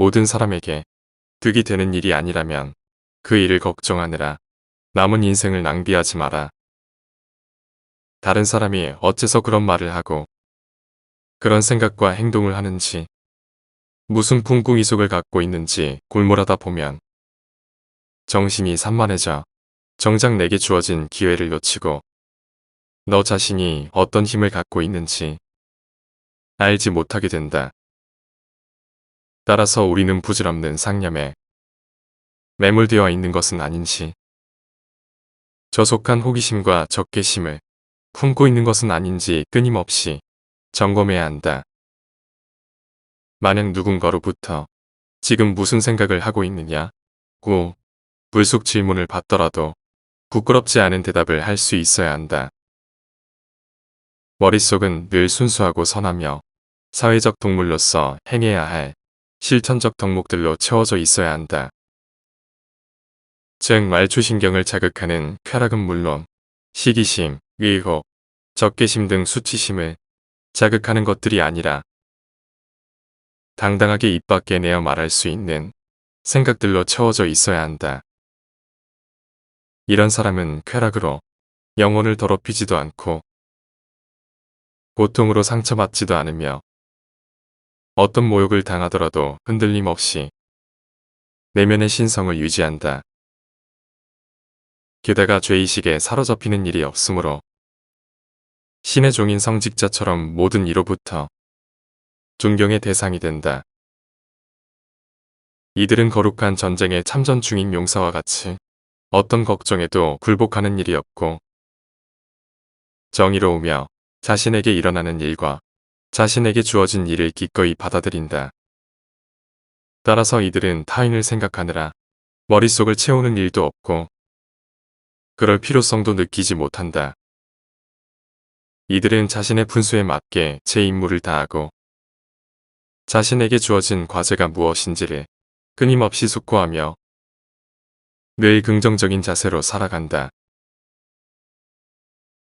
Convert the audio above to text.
모든 사람에게 득이 되는 일이 아니라면 그 일을 걱정하느라 남은 인생을 낭비하지 마라. 다른 사람이 어째서 그런 말을 하고 그런 생각과 행동을 하는지 무슨 풍궁이 속을 갖고 있는지 골몰하다 보면 정신이 산만해져 정작 내게 주어진 기회를 놓치고 너 자신이 어떤 힘을 갖고 있는지 알지 못하게 된다. 따라서 우리는 부질없는 상념에 매몰되어 있는 것은 아닌지 저속한 호기심과 적개심을 품고 있는 것은 아닌지 끊임없이 점검해야 한다. 만약 누군가로부터 지금 무슨 생각을 하고 있느냐? 고 불쑥 질문을 받더라도 부끄럽지 않은 대답을 할 수 있어야 한다. 머릿속은 늘 순수하고 선하며 사회적 동물로서 행해야 할 실천적 덕목들로 채워져 있어야 한다. 즉 말초신경을 자극하는 쾌락은 물론 시기심, 의혹, 적개심 등 수치심을 자극하는 것들이 아니라 당당하게 입 밖에 내어 말할 수 있는 생각들로 채워져 있어야 한다. 이런 사람은 쾌락으로 영혼을 더럽히지도 않고 고통으로 상처받지도 않으며 어떤 모욕을 당하더라도 흔들림 없이 내면의 신성을 유지한다. 게다가 죄의식에 사로잡히는 일이 없으므로 신의 종인 성직자처럼 모든 이로부터 존경의 대상이 된다. 이들은 거룩한 전쟁에 참전 중인 용사와 같이 어떤 걱정에도 굴복하는 일이 없고 정의로우며 자신에게 일어나는 일과 자신에게 주어진 일을 기꺼이 받아들인다. 따라서 이들은 타인을 생각하느라 머릿속을 채우는 일도 없고 그럴 필요성도 느끼지 못한다. 이들은 자신의 분수에 맞게 제 임무를 다하고 자신에게 주어진 과제가 무엇인지를 끊임없이 숙고하며 늘 긍정적인 자세로 살아간다.